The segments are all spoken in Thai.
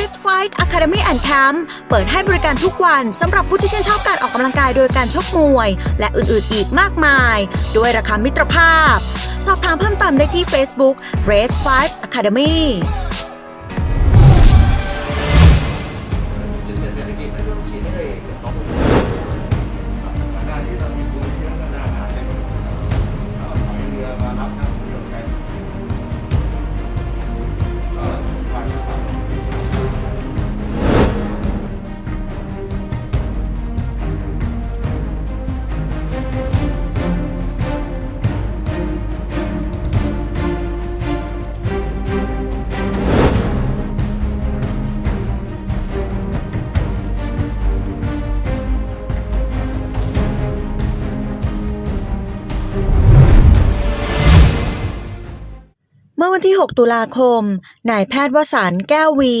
Red Fight Academy and Camp เปิดให้บริการทุกวันสำหรับผู้ที่ชื่นชอบการออกกำลังกายโดยการชกมวย และอื่นๆอีกมากมาย ด้วยราคามิตรภาพ สอบถามเพิ่มเติมได้ที่ Facebook Red Fight Academy เมื่อ เมื่อวันที่ 6 ตุลาคม นายแพทย์วสันแก้ววี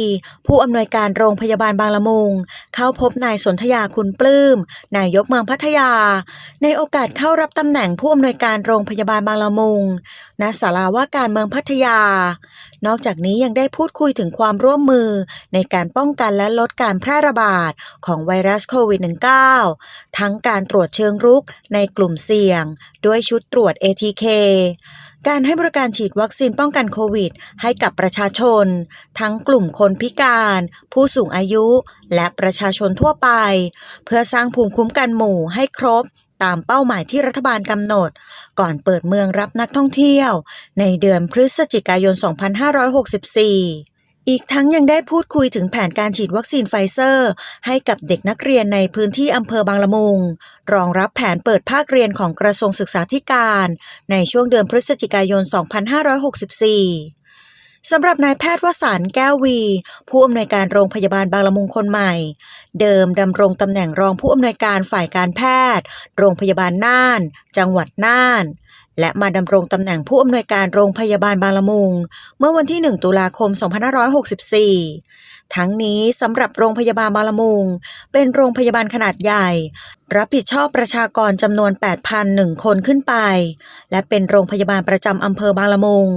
ผู้อำนวยการโรงพยาบาลบางละมุง เข้าพบนายสนธยาคุณปลื้ม นายกเมืองพัทยา ในโอกาสเข้ารับตำแหน่งผู้อำนวยการโรงพยาบาลบางละมุง ณ ศาลาว่าการเมืองพัทยานอกจากนี้ยังได้พูดคุยถึงความร่วมมือ ในการป้องกันและลดการแพร่ระบาดของไวรัสโควิด -19 ทั้งการตรวจเชิงรุกในกลุ่มเสี่ยง ด้วยชุดตรวจ ATK การให้บริการฉีดวัคซีนป้องกันโควิด ให้กับประชาชน ทั้งกลุ่มคนพิการ ผู้สูงอายุ และประชาชนทั่วไป เพื่อสร้างภูมิคุ้มกันหมู่ให้ครบ ตามเป้าหมายที่รัฐบาลกำหนด ก่อนเปิดเมืองรับนักท่องเที่ยว ในเดือนพฤศจิกายน 2564อีกทั้งยังได้พูดคุยถึงแผนการฉีดวัคซีนไฟเซอร์ ให้กับเด็กนักเรียนในพื้นที่อำเภอบางละมุง รองรับแผนเปิดภาคเรียนของกระทรวงศึกษาธิการ ในช่วงเดือนพฤศจิกายน 2564 สำหรับนายแพทย์วสันแก้ววี ผู้อำนวยการโรงพยาบาลบางละมุงคนใหม่ เดิมดำรงตำแหน่งรองผู้อำนวยการฝ่ายการแพทย์ โรงพยาบาลน่าน จังหวัดน่าน และมาดำรงตำแหน่งผู้อำนวยการโรงพยาบาลบางละมุง เมื่อวันที่ 1 ตุลาคม 2564 ทั้งนี้สำหรับโรงพยาบาลบางละมุง เป็นโรงพยาบาลขนาดใหญ่ รับผิดชอบประชากรจำนวน 8,001 คนขึ้นไป และเป็นโรงพยาบาลประจำอำเภอบางละมุง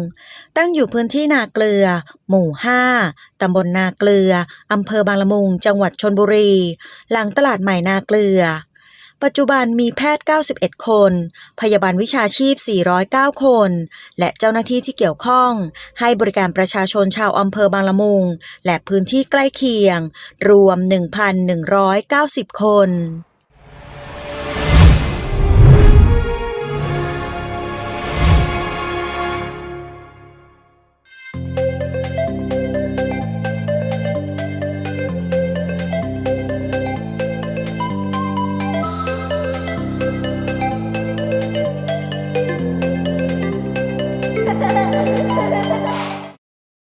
ตั้งอยู่พื้นที่นาเกลือ หมู่ 5 ตำบลนาเกลือ อำเภอบางละมุง จังหวัดชนบุรี หลังตลาดใหม่นาเกลือ ปัจจุบันมีแพทย์ 91 คน พยาบาลวิชาชีพ 409 คน และเจ้าหน้าที่ที่เกี่ยวข้อง ให้บริการประชาชนชาวอำเภอบางละมุง และพื้นที่ใกล้เคียง รวม 1,190 คน